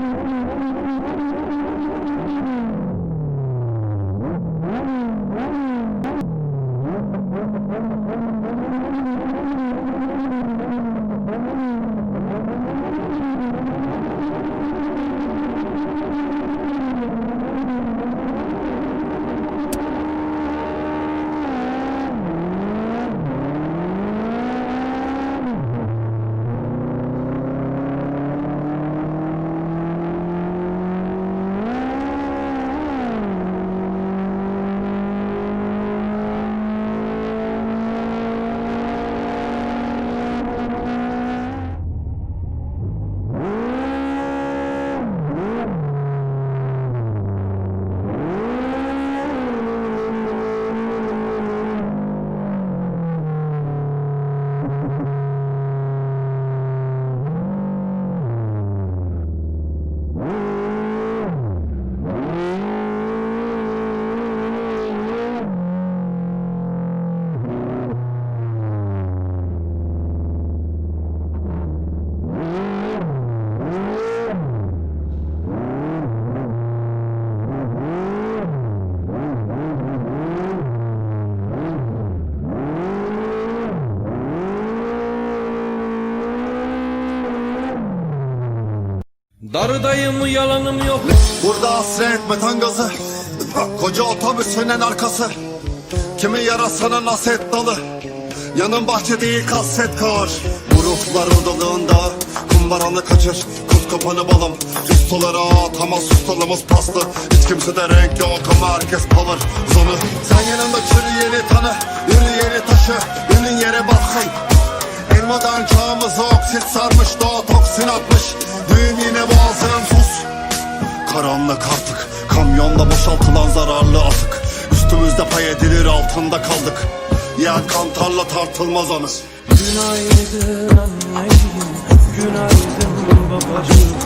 Thank you. Darıdayım yalanım yok? Burada hasret metan gazı. Koca otobüs sönen arkası. Kimi yarasana naset dalı? Yanın bahçe değil kaset kar. Bu ruhlar odalığında Kumbaranı kaçır Kuz kapanı balım. Ustalara atamaz ustalımız paslı Hiç kimse de renk yok ama herkes palır Zonu Sen yanında çürüyeni tanı Yürüyeni taşı. Ünün yere baksın. Elmadan çağımızı oksit sarmış Doğa toksin atmış. Düğün Karanlık artık. Kamyonla boşaltılan zararlı atık. Üstümüzde pay edilir altında kaldık. Ya kantarla tartılmaz anı. Günaydın anneciğim Günaydın babacığım